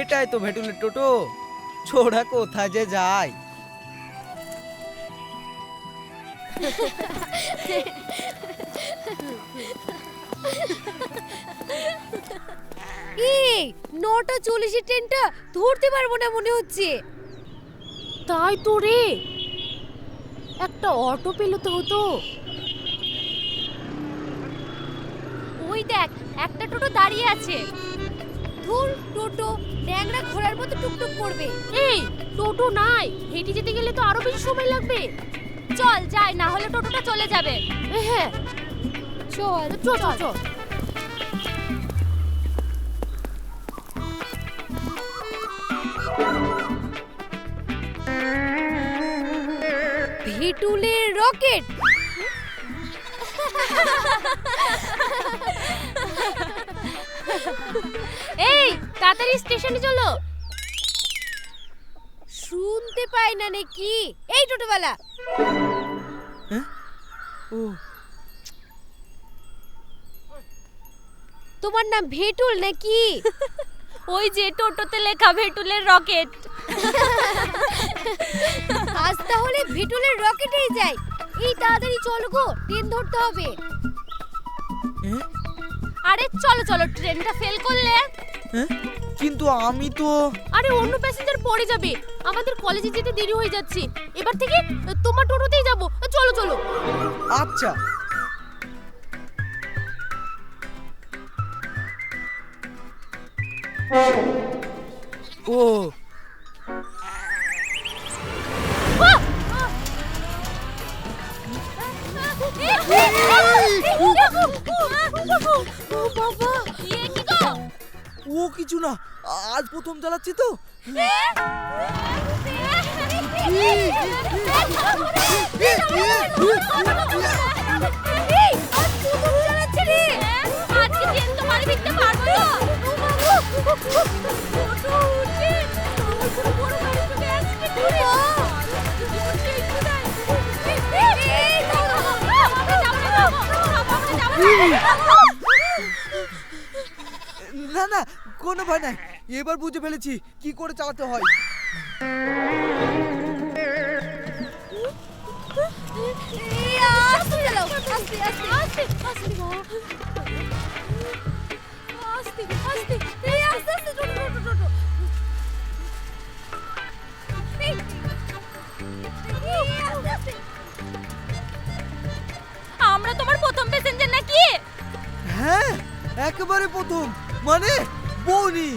এটাই তো ভেটুলের টোটো। ছোড়া কোথায় যে যায়? এই, নটা চল্লিশের ট্রেনটা ধরতে পারব না মনে হচ্ছে। তাই তো রে। একটা অটো পেলে তো হতো। ওই দেখ, একটা টোটো দাঁড়িয়ে আছে। ধুর টোটো ন্যাংরা ঘোড়ার মতো টুকটুক করবে। এই টোটো নাই হেঁটে যেতে গেলে তো আরও বেশি সময় লাগবে। চল যাই না হলে টোটোটা চলে যাবে। হ্যাঁ। চল চ চ চ ভেটুলের রকেট। এই তাড়াতাড়ি স্টেশনে চলো। শুনতে পাই না নাকি। এই টোটোওয়ালা। ও। তোমার নাম ভেটুল নাকি? ওই যে টোটোতে লেখা ভেটুলের রকেট। আজ তাহলে ভেটুলের রকেটেই যাই। এই তাড়াতাড়ি চলো গো ট্রেন ধরতে হবে। হ্যাঁ? আরে চলো চলো ট্রেনটা ফেল করলে হ্যাঁ? কিন্তু আমি তো আরে অন্য প্যাসেঞ্জার পড়ে যাবে আমাদের কলেজে যেতে দেরি হয়ে যাচ্ছে এবার থেকে তোমার টোটোতেই যাব চলো চলো আচ্ছা ও বাবা ইয়ে ও কিছু না আজ প্রথম চালাচ্ছি তো। না না কোনো ভয় নাই। এবার বুঝে ফেলেছি কি করে চালাতে হয়। আমরা তোমার প্রথম প্যাসেঞ্জার নাকি? হ্যাঁ একেবারে প্রথম। মানে? বৌনি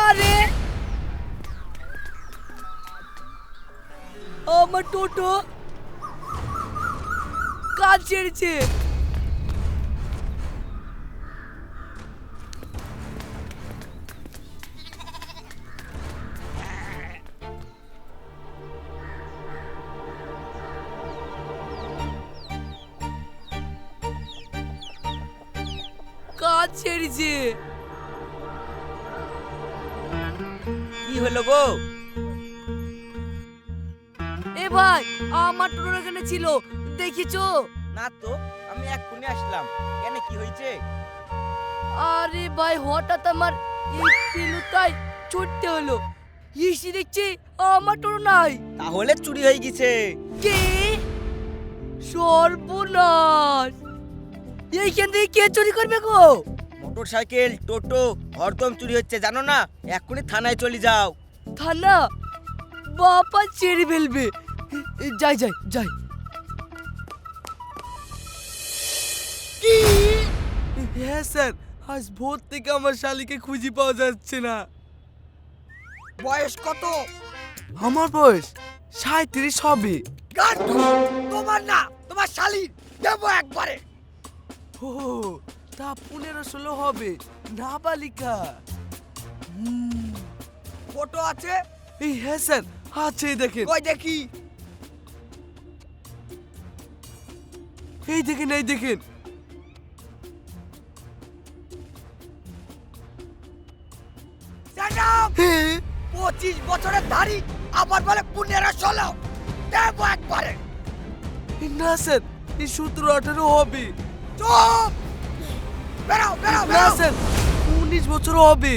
আরে আমার টোটো কাজ ছেড়েছে। কাজ ছেড়েছে। কি হলো গো? এ ভাই আমার টোটো এখানে ছিল দেখিছো? না তো আমি এক্ষুনি আসলাম। কেন কি হয়েছে? আরে ভাই হঠাৎ আমার এই পিলুতাই ছুটতে হলো। এসে দেখছি আমার টোটো নাই। তাহলে চুরি হয়ে গেছে। কে? সর্বনাশ। এইখান থেকে কে চুরি করবে গো? মোটর সাইকেল টোটো হরদম চুরি হচ্ছে জানো না? এক্ষুনি থানায় চলে যাও। থানা? বাবা ছেড়ে ফেলবে। যাই যাই যাই। হ্যাঁ স্যার আজ ভোর থেকে আমার শালিকে খুঁজে পাওয়া যাচ্ছে না। বয়স কত? আমার বয়স সাঁত্রিশ হবে। তোমার না তোমার শালির দেবো একবারে। ও তা পনেরো ষোলো হবে না বালিকা ফটো আছে? এই হ্যাঁ স্যার আছে দেখেন। কই দেখি? এই দেখেন এই দেখেন। হ্যাঁ, পঁচিশ বছরের ধারি আবার বলে পনেরো ষোলো। দেবো একবারে। না স্যার এই সতেরো আঠারো হবে। চুপ! বেরাও বেরাও না স্যার উনিশ বছর হবে।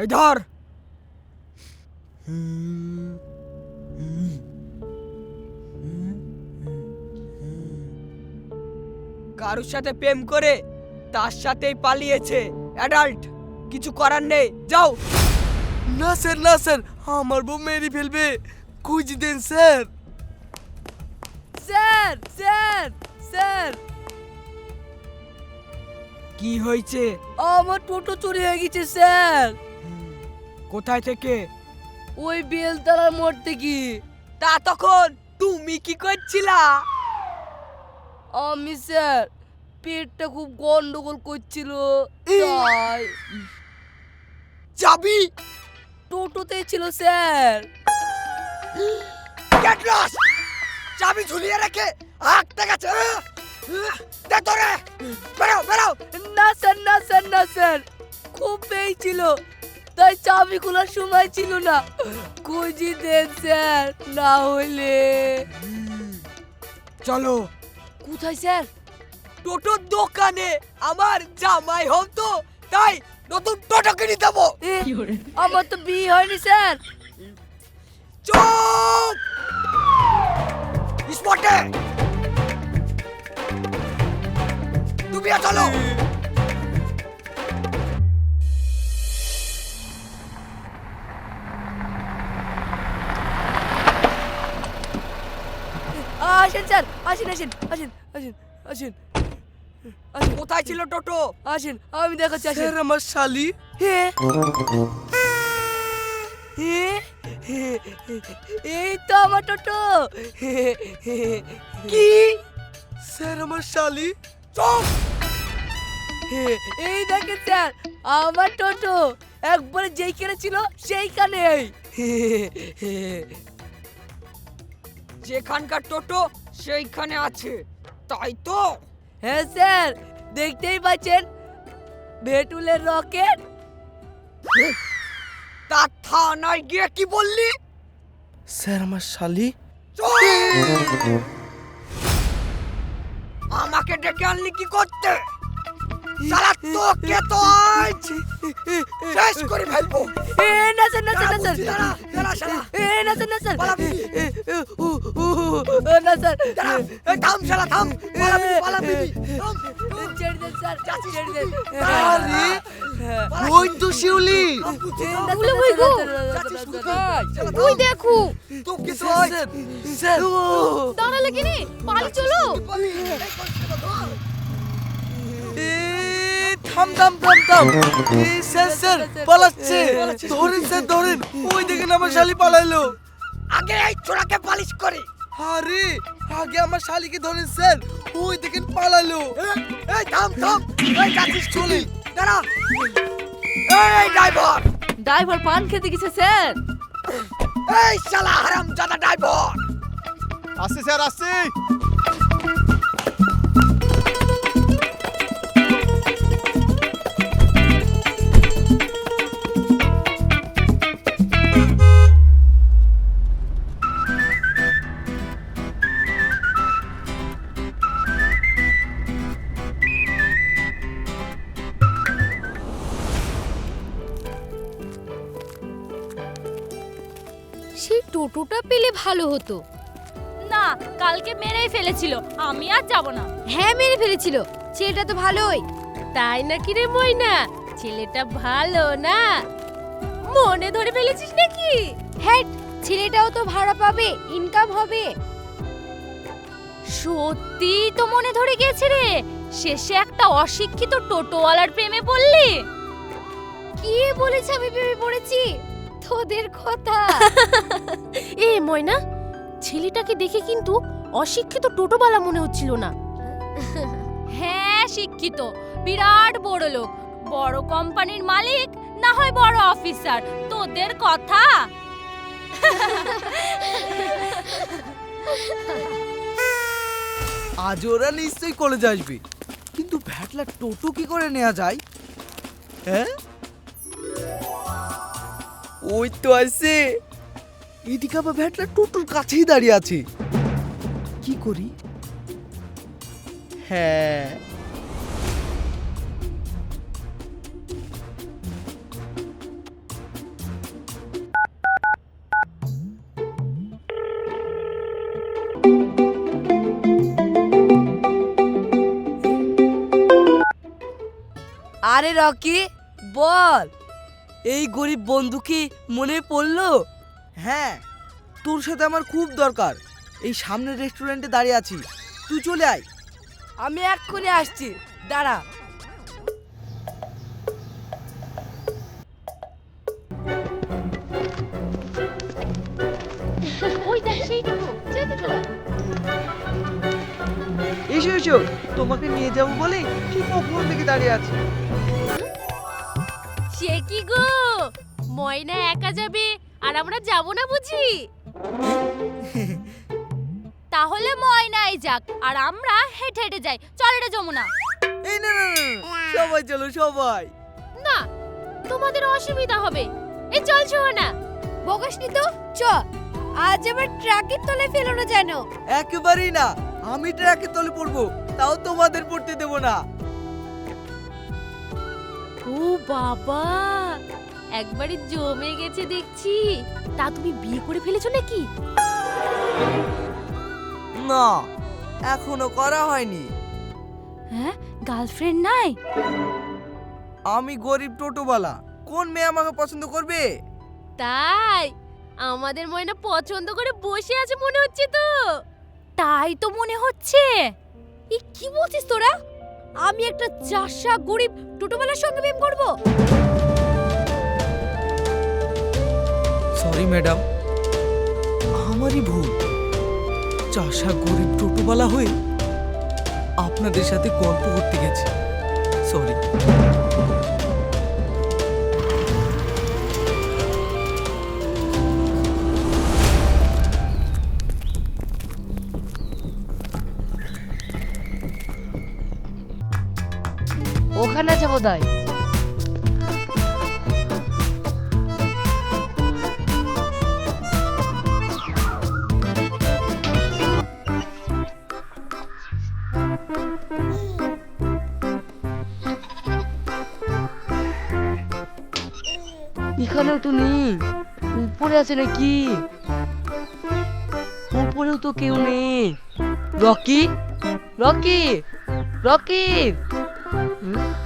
এই ধর। কারুর সাথে প্রেম করে তার সাথেই পালিয়েছে অ্যাডাল্ট কিছু করার নেই। যাও। না স্যার না স্যার আমার বউ মেরে ফেলবে। খুঁজ দেন স্যার। Sir sir sir. কি হয়েছে? আমার টোটো চুরি হয়ে গেছে স্যার। কোথায় থেকে? ওই বেলতলার মোড় থেকে। তা তখন তুমি কি করছিলা? আমি স্যার পেটটা খুব গন্ডগোল করছিল তাই। চাবি টোটোতে ছিল স্যার। গেট লস চাবি ঝুলিয়ে রেখে হাঁকতে গেছে। দে তোরে! বেরাও বেরাও না স্যার না স্যার না স্যার। খুব পেয়েছিল তাই চাবি খোলার সময় ছিল না। খুঁজি দেন স্যার না হলে। চলো। কোথায় স্যার? টোটোর দোকানে। আমার জামাই হম তো তাই নতুন টোটো কিনে দেবো। এ, আমার তো বিয়ে হয়নি স্যার। চুপ! স্পটে তুমি চলো আসেন স্যার। আসেন আসেন আসেন আসেন আসেন। ছিল টোটো। আসেন আমি দেখাচ্ছি আসেন। আমার শালি। হে? হে? এই তো আমার টোটো। কি? স্যার আমার শালি। চুপ! এই দেখেন স্যার আমার টোটো। একবারে যেইখানে ছিল সেইখানেই। যেখানকার টোটো সেইখানে আছে। তাই তো? হ্যাঁ স্যার। দেখতেই পাচ্ছেন? ভেটুলের রকেট? তা থানায় গিয়ে কি বললি? স্যার আমার শালি! আমাকে ডেকে আনলি কি করতে? সারা তোকে তো আজ শেষ করে ফেলব এ না স্যার না স্যার না স্যার দাঁড়া, শালা। এ না স্যার না স্যার পালাবি। না স্যার থাম শালা থাম পালাবি পালাবি থাম, থাম। ছেড়ে দেন স্যার ছেড়ে দেন আরে ওই তো শিউলি গো? শালা দেখো তো কিছু স্যার স্যার স্যার দাঁড়ালে কি পালি চলো পালাবি, এই কনস্টেবল, ধর। এ, থাম থাম থাম থাম। স্যার স্যার পালাচ্ছে। ধরেন স্যার ধরেন। ওই দেখেন আমার শালি পালাইলো। আগে এই ছোড়াকে পালিশ করি। আরে আগে আমার শালিকে ধরেন স্যার। ওই দেখেন পালালো এই থাম থাম। এই যাচ্ছিস চলে দাঁড়া। এই ড্রাইভার। ড্রাইভার পান খেতে গেছে স্যার। এই শালা হারাম জাদা ড্রাইভার। আসছি স্যার আসছি। ভালো হতো। না কালকে মেরেই ফেলেছিল। আমি আর যাব না। হ্যাঁ মেরে ফেলেছিল। ছেলেটা তো ভালোই। তাই নাকি রে ময়না? ছেলেটা ভালো না। মনে ধরে ফেলেছিস নাকি? হ্যাঁ ছেলেটাও তো ভাড়া পাবে ইনকাম হবে। সত্যি তো মনে ধরে গেছে রে। শেষে একটা অশিক্ষিত টোটোওয়ালার প্রেমে পড়লি। কি বলেছে আমি প্রেমে পড়েছি? তোদের কথা। এ ময়না ছেলেটাকে দেখে কিন্তু অশিক্ষিত টোটোওয়ালা মনে হচ্ছিল না। হ্যাঁ শিক্ষিত। বিরাট বড় লোক। বড় কোম্পানির মালিক না হয় বড় অফিসার। তোদের কথা। আজ ওরা নিশ্চয়ই কলেজে আসবে। কিন্তু ভ্যাটলা টোটো কি করে নেওয়া যায়? হ্যাঁ? ওই তো আছে। এদিকে আবার ভ্যাটলা টোটোর কাছেই দাঁড়িয়ে আছে। কি করি? হ্যাঁ। আরে রকি, বল। এই গরিব বন্ধু কি মনে পড়ল? হ্যাঁ তোর সাথে আমার খুব দরকার। এই সামনের রেস্টুরেন্টে দাঁড়িয়ে আছি। তুই চলে আয়। আমি এক্ষুনি আসছি। দাঁড়া। এসো এসো তোমাকে নিয়ে যাব বলে ঠিক কখন থেকে দাঁড়িয়ে আছি। কি গো? ময়না একা যাবে আর আমরা যাব না বুঝি? তাহলে ময়নাই যাক আর আমরা হেঁটে হেঁটে যাই। চল রে যমুনা। এই না না না, না, সবাই চলো সবাই। না তোমাদের অসুবিধা হবে। এই চল না বকাসনি তো চ। আজ আবার ট্রাকের তলে ফেলো না যেন একেবারেই না আমি ট্রাকে তলে পড়ব তাও তোমাদের পড়তে দেবো না। ও বাবা একবারে জমে গেছে দেখছি। তা তুমি বিয়ে করে ফেলেছো নাকি? না এখনও করা হয়নি। হ্যাঁ গার্লফ্রেন্ড নাই? আমি গরিব টোটোওয়ালা কোন মেয়ে আমাকে পছন্দ করবে? তাই আমাদের ময়না পছন্দ করে বসে আছে মনে হচ্ছে তো। তাই তো মনে হচ্ছে। ই কি বলছিস তোরা? আমি একটা চাষা গরিব টোটোওয়ালার সঙ্গে প্রেম করব। সরি ম্যাডাম আমারই ভুল। চাষা গরিব টোটোওয়ালা হয়ে আপনাদের সাথে গল্প করতে গেছি। সরি ওখানে আছে বোধহয় এখানেও তো নেই। উপরে আছে নাকি? উপরেও তো কেউ নেই। রকি? রকি? রকি? হুম?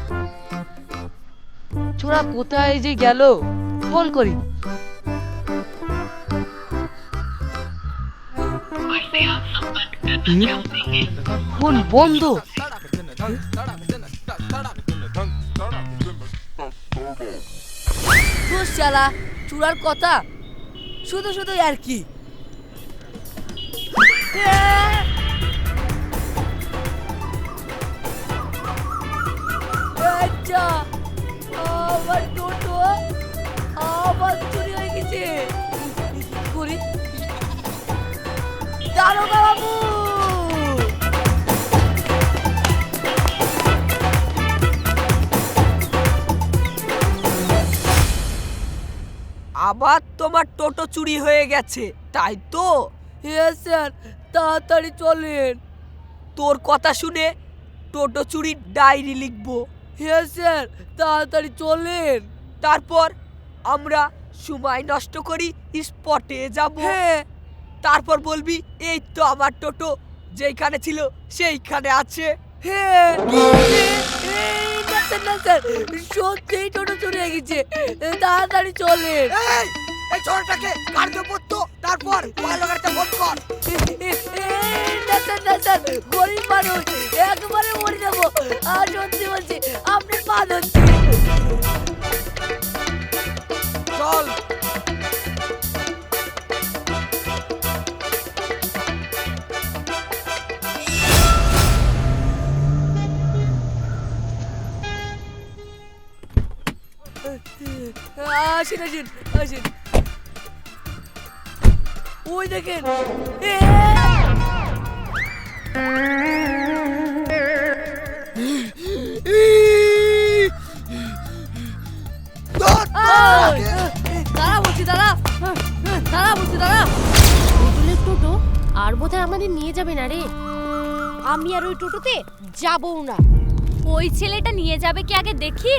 ছোড়া কোথায় যে গেল? ফোন করি? ফোন বন্ধ? শালা চূড়ার কথা। শুধু শুধু আর কি। দারোগা বাবু আবার তোমার টোটো চুরি হয়ে গেছে, তাই তো? হ্যাঁ স্যার, তাড়াতাড়ি চলেন। তোর কথা শুনে টোটো চুরির ডায়েরি লিখব। হ্যাঁ স্যার, তাড়াতাড়ি চলেন। তারপর আমরা সময় নষ্ট করি স্পটে যাব। হ্যাঁ তারপর বলবি এই তো আমার টোটো যেইখানে ছিল সেইখানে আছে। হ্যাঁ না স্যার না স্যার সত্যিই টোটো চুরি হয়ে গেছে। তাড়াতাড়ি চলেন এই এই ছোটটাকে কার্য পড়তো তারপর ভালো গাড়িতে ফোন কর। না স্যার না স্যার গরিব মানুষ একবারে মরে যাব। আর সত্যি বলছি আপনি পা ধরছি চল। আসেন আসেন আসেন। ওই দেখেন। দাঁড়া বলছি দাঁড়া দাঁড়া বলছি দাঁড়া টোটো আর বোধহয় আমাদের নিয়ে যাবে না রে। আমি আর ওই টোটোতে যাবও না। ওই ছেলেটা নিয়ে যাবে কি আগে দেখি?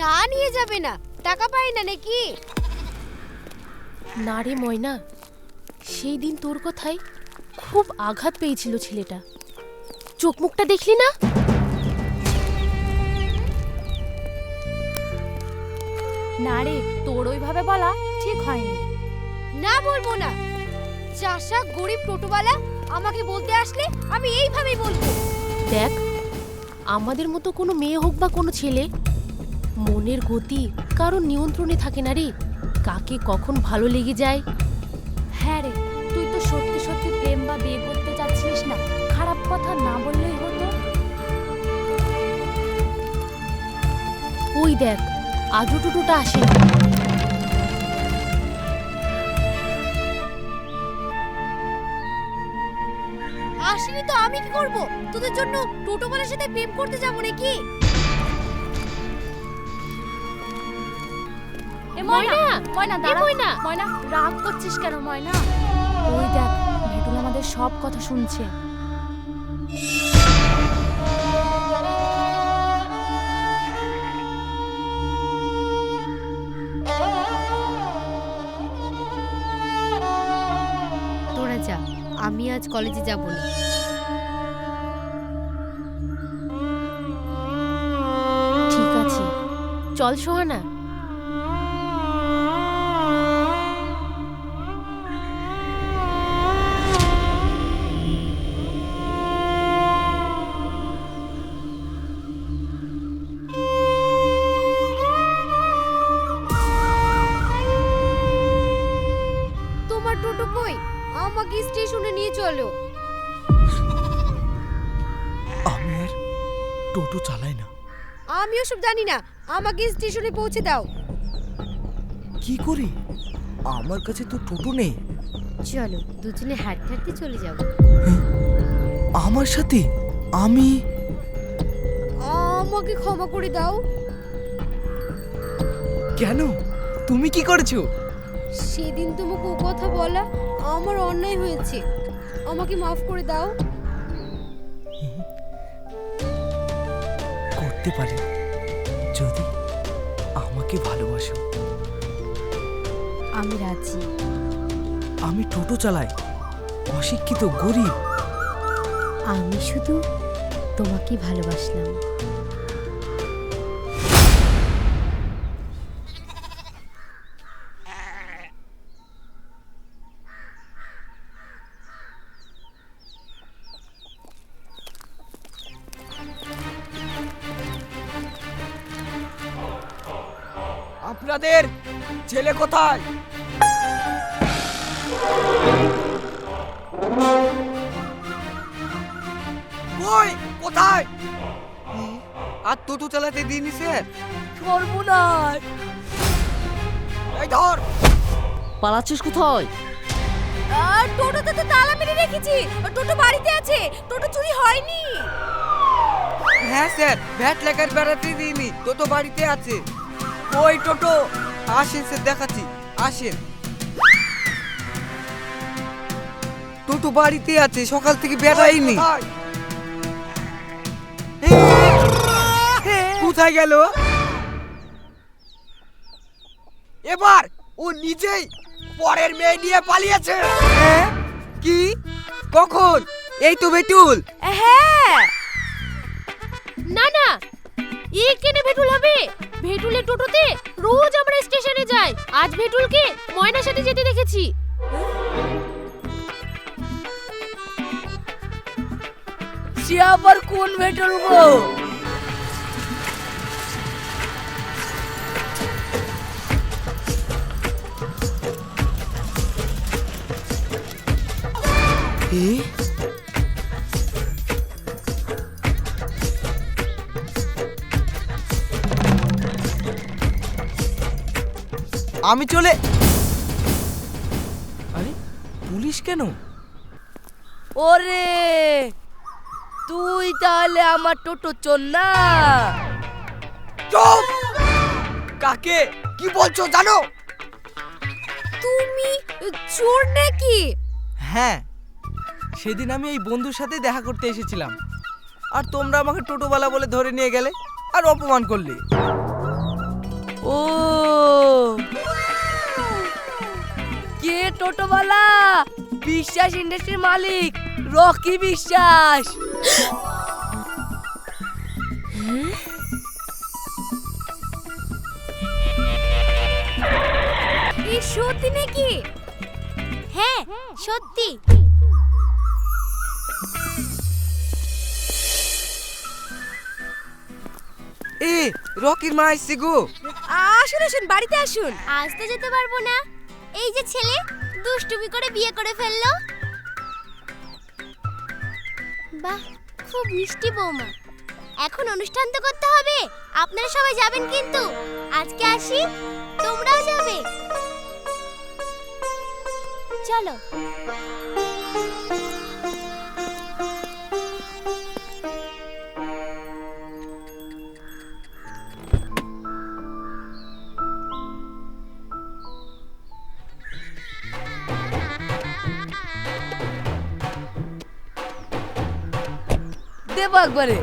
না নিয়ে যাবে না। টাকা পাই না নাকি? না রে ময়না সেই দিন তোর কথায় খুব আঘাত পেয়েছিল ছেলেটা। চোখ মুখটা দেখলি না? না রে তোর ওইভাবে বলা ঠিক হয়নি। না বলব না। চাষা গরিব টোটোওয়ালা আমাকে বলতে আসলে আমি এইভাবেই বলব। দেখ আমাদের মতো কোনো মেয়ে হোক বা কোনো ছেলে মনের গতি কারোর নিয়ন্ত্রণে থাকে না রে। কাকে কখন ভালো লেগে যায়? হ্যাঁ রে, তুই তো সত্যি সত্যি প্রেম বা বিয়ে করতে চাচ্ছিস না। খারাপ কথা না বললেই হতো। ওই দেখ, আজও টোটোটা আসে। আসেনি তো, আমি কি করব? তোদের জন্য টোটোওয়ালার সাথে প্রেম করতে যাব নাকি? ময়না ময়না দাঁড়া। ময়না! ময়না রাগ করছিস কেন ময়না? ওই দেখ ভেটুল আমাদের সব কথা শুনছে। তোরা যা আমি আজ কলেজে যাব না। ঠিক আছে। চল সোহানা। ওসব জানি না। আমাকে স্টেশনে পৌঁছে দাও। কি করি? আমার কাছে তো টোটো নেই। চলো দুজনে হাঁটতে হাঁটতে চলে যাব আমার সাথে? আমি? আমাকে ক্ষমা করে দাও। কেন? তুমি কি করছ? সেদিন তোমাকে ও কথা বলা আমার অন্যায় হয়েছে। আমাকে মাফ করে দাও। করতে পারি আমাকে ভালোবাসো। আমি রাজি। আমি টোটো চালাই অশিক্ষিত গরিব। আমি শুধু তোমাকে ভালোবাসলাম। আপনাদের ছেলে কোথায়? কই কোথায়? আর টোটো চালাতে দিইনি স্যার সর্বনাশ। এই ধর। পালাচ্ছিস কোথায়? আর টোটোতে তো তালা মেরে রেখেছি। টোটো বাড়িতে আছে। টোটো চুরি হয়নি। হ্যাঁ স্যার ভ্যাট লেখার বেড়াতে দিইনি। টোটো বাড়িতে আছে। ওই টোটো আসেন স্যার দেখাচ্ছি। আসেন। টোটো বাড়িতে আছে সকাল থেকে বেড়াইনি। কোথায়? গেল? এবার ও নিজেই পরের মেয়ে নিয়ে পালিয়েছে। হ্যাঁ? কি? কখন? এই তো বেটুল। হ্যাঁ। না না এ কেনে ভেটুল হবে? ভেটুলের টোটোতে রোজ আমরা স্টেশনে যাই। আজ ভেটুলকে ময়নার সাথে যেতে দেখেছি। সে আবার কোন ভেটল গো? এ? আমি চলে আরে পুলিশ কেন? ওরে তুই তাহলে আমার টোটো চোর না? চুপ! কাকে? কি বলছো জানো? তুমি চোর নাকি? হ্যাঁ সেদিন আমি এই বন্ধুর সাথে দেখা করতে এসেছিলাম। আর তোমরা আমাকে টোটোওয়ালা বলে ধরে নিয়ে গেলে আর অপমান করলে। ও কে টোটোওয়ালা বিশ্বাস ইন্ডাস্ট্রির মালিক রকি বিশ্বাস। সত্যি নাকি? হ্যাঁ সত্যি। এ রকির মা আসছে গো। আসুন আসুন বাড়িতে আসুন। আসতে যেতে পারব না। এই যে ছেলে, দুষ্টুমি করে বিয়ে করে ফেলল। বাহ, খুব মিষ্টি বৌমা। এখন অনুষ্ঠান তো করতে হবে, আপনারা সবাই যাবেন কিন্তু। আজকে আসি, তোমরাও যাবে। চলো। একবারে।